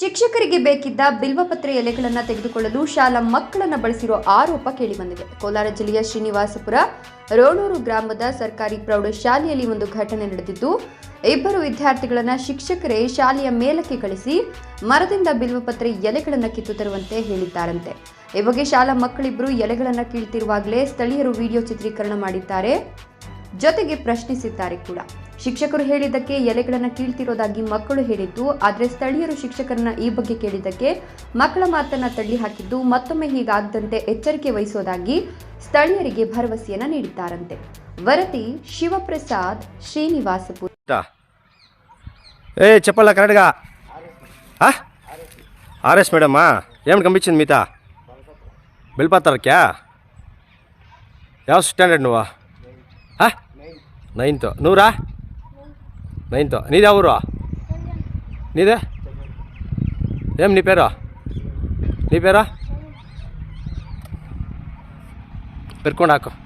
ಶಿಕ್ಷಕರಿಗೆ ಬೇಕಿದ್ದ ಬಿಲ್ವಪತ್ರೆ ಎಲೆಗಳನ್ನು ತೆಗೆದುಕೊಳ್ಳಲು ಶಾಲಾ ಮಕ್ಕಳನ್ನು ಬಳಸಿರೋ ಆರೋಪ ಕೇಳಿಬಂದಿದೆ. ಕೋಲಾರ ಜಿಲ್ಲೆಯ ಶ್ರೀನಿವಾಸಪುರ ರೋಣೂರು ಗ್ರಾಮದ ಸರ್ಕಾರಿ ಪ್ರೌಢಶಾಲೆಯಲ್ಲಿ ಒಂದು ಘಟನೆ ನಡೆದಿದ್ದು, ಇಬ್ಬರು ವಿದ್ಯಾರ್ಥಿಗಳನ್ನು ಶಿಕ್ಷಕರೇ ಶಾಲೆಯ ಮೇಲಕ್ಕೆ ಕಳಿಸಿ ಮರದಿಂದ ಬಿಲ್ವಪತ್ರೆ ಎಲೆಗಳನ್ನು ಕಿತ್ತು ತರುವಂತೆ ಹೇಳಿದ್ದಾರಂತೆ. ಈ ಬಗ್ಗೆ ಶಾಲಾ ಮಕ್ಕಳಿಬ್ಬರು ಎಲೆಗಳನ್ನು ಕೀಳ್ತಿರುವಾಗಲೇ ಸ್ಥಳೀಯರು ವಿಡಿಯೋ ಚಿತ್ರೀಕರಣ ಮಾಡಿದ್ದಾರೆ. ಜೊತೆಗೆ ಪ್ರಶ್ನಿಸಿದ್ದಾರೆ ಕೂಡ. ಶಿಕ್ಷಕರು ಹೇಳಿದ್ದಕ್ಕೆ ಎಲೆಗಳನ್ನು ಕೀಳ್ತಿರೋದಾಗಿ ಮಕ್ಕಳು ಹೇಳಿದ್ದು, ಆದರೆ ಸ್ಥಳೀಯರು ಶಿಕ್ಷಕರನ್ನ ಈ ಬಗ್ಗೆ ಕೇಳಿದ್ದಕ್ಕೆ ಮಕ್ಕಳ ಮಾತನ್ನ ತಳ್ಳಿ ಹಾಕಿದ್ದು ಮತ್ತೊಮ್ಮೆ ಹೀಗಾಗದಂತೆ ಎಚ್ಚರಿಕೆ ವಹಿಸೋದಾಗಿ ಸ್ಥಳೀಯರಿಗೆ ಭರವಸೆಯನ್ನ ನೀಡಿದ್ದಾರಂತೆ. ವರದಿ ಶಿವಪ್ರಸಾದ್ ಶ್ರೀನಿವಾಸಪುರ. ಏ ಚಪ್ಪಲ್ಲ ಕರಡ್ಗ. ಆರ್ ಎಸ್ ಮೇಡಮ್ಮ, ಏನು ಕಂಬಿಚ್ಚಿನ ಮೀತಾ? ಬಿಲ್ಪಾತಾರಕ್ಯಾ ಯಾವ ಸ್ಟ್ಯಾಂಡರ್ಡ್ ನೋವಾ? ನೈನ್ತು. ನೂರಾ? ನೈನ್ತು. ನೀದ ಅವರು ನೀದೆ? ಏಮ್ ನೀ ಪೇರು? ನೀ ಪೇರ? ಬರ್ಕೊಂಡು